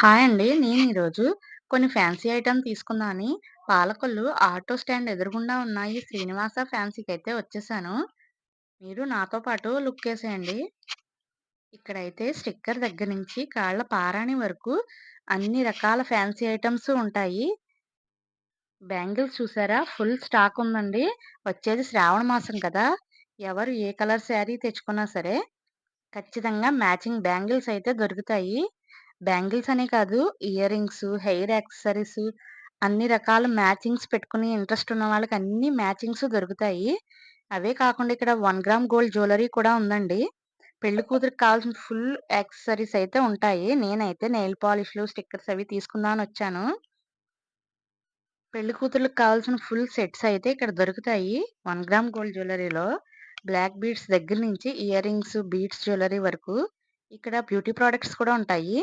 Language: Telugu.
హాయ్ అండి. నేను ఈరోజు కొన్ని ఫ్యాన్సీ ఐటమ్ తీసుకుందామని పాలకొల్లు ఆటో స్టాండ్ ఎదురుగుండా ఉన్న ఈ శ్రీనివాస అయితే వచ్చేసాను. మీరు నాతో పాటు లుక్ వేసేయండి ఇక్కడైతే స్టిక్కర్ దగ్గర నుంచి కాళ్ళ పారాణి వరకు అన్ని రకాల ఫ్యాన్సీ ఐటమ్స్ ఉంటాయి. బ్యాంగిల్స్ చూసారా? ఫుల్ స్టాక్ ఉందండి. వచ్చేది శ్రావణ మాసం కదా! ఎవరు ఏ కలర్ శారీ తెచ్చుకున్నా సరే ఖచ్చితంగా మ్యాచింగ్ బ్యాంగిల్స్ అయితే దొరుకుతాయి. బ్యాంగిల్స్ అనే కాదు ఇయర్ రింగ్స్, హెయిర్ యాక్సెసరీస్ అన్ని రకాల మ్యాచింగ్స్ పెట్టుకుని ఇంట్రెస్ట్ ఉన్న వాళ్ళకి అన్ని మ్యాచింగ్స్ దొరుకుతాయి. అవే కాకుండా ఇక్కడ వన్ గ్రామ్ గోల్డ్ జ్యువెలరీ కూడా ఉందండి. పెళ్ళి కూతురికి కావాల్సిన ఫుల్ యాక్సెసరీస్ అయితే ఉంటాయి. నేనైతే నెయిల్ పాలిష్‌లు, స్టిక్కర్స్ అవి తీసుకుందామని వచ్చాను. పెళ్ళి కూతుర్లకు కావాల్సిన ఫుల్ సెట్స్ అయితే ఇక్కడ దొరుకుతాయి. వన్ గ్రామ్ గోల్డ్ జ్యువెలరీలో బ్లాక్ బీడ్స్ దగ్గర నుంచి ఇయర్ రింగ్స్, బీడ్స్ జ్యువెలరీ వరకు ఇక్కడ బ్యూటీ ప్రొడక్ట్స్ కూడా ఉంటాయి.